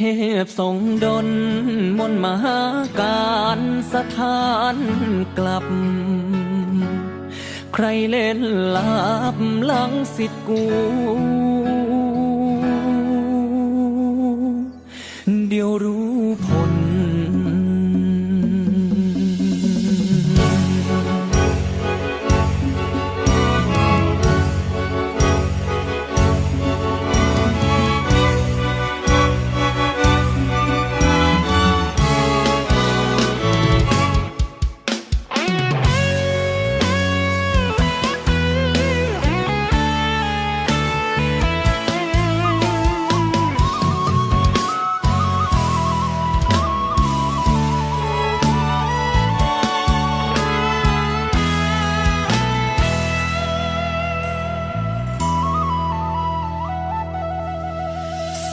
พทรงดลมนมหาการสถานกลับ ใครเล่นลาบหลังสิทธิ์กู เดี๋ยวรู้ผล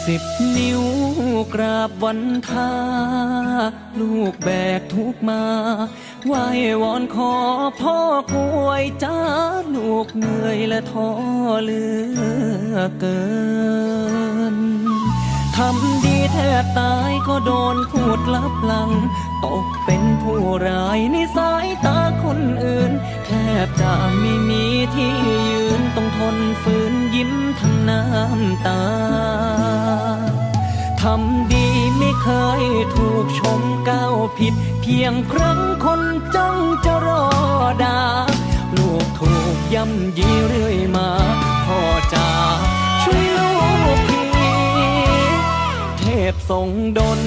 สิบนิ้วกราบวันทา ลูกแบกทุกมาไหววอนขอพ่อกวยจ้าลูกเหนื่อยและท้อเลือเกินทำดีแทบตายก็โดนพูดลับหลัง ตกเป็นผู้ร้ายในสายตาคนอื่น แทบจะไม่มีที่ยืนต้องทนฝืนยิ้มทั้งน้ำตาำดีไม่เคยถูกชมก้าวผิด เพียงครั้งคนจ้องจะรอดาลูกถูกย่ำยีเรื่อยมาพ่อจ๋าช่วยลูกทีเทพทรงดล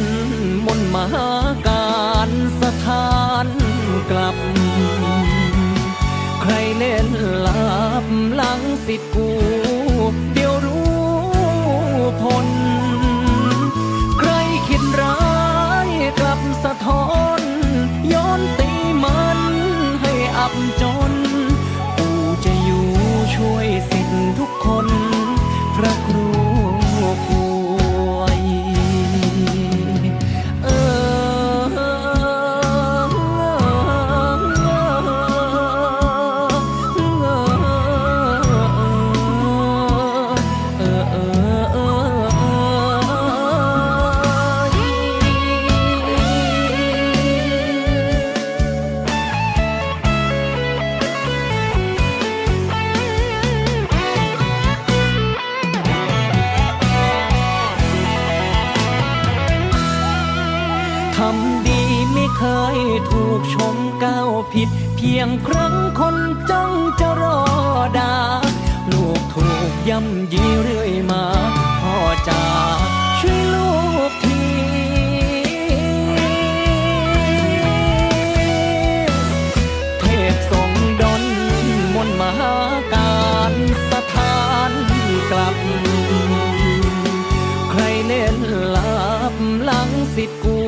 มนมหาการสถานกลับ ใครเล่นลับหลังสิทธิ์กู ขับจน ปู่จะอยู่ช่วยสิทธิ์ทุกคน พระครู ผิดเพียงครั้งคนจ้องจะรอดา ลูกถูกย่ำยีเรื่อยมาพ่อจ๋าช่วยลูกทีเทพทรงดลมนมหาการสถานกลับ ใครเล่นลับหลังสิทธิ์กู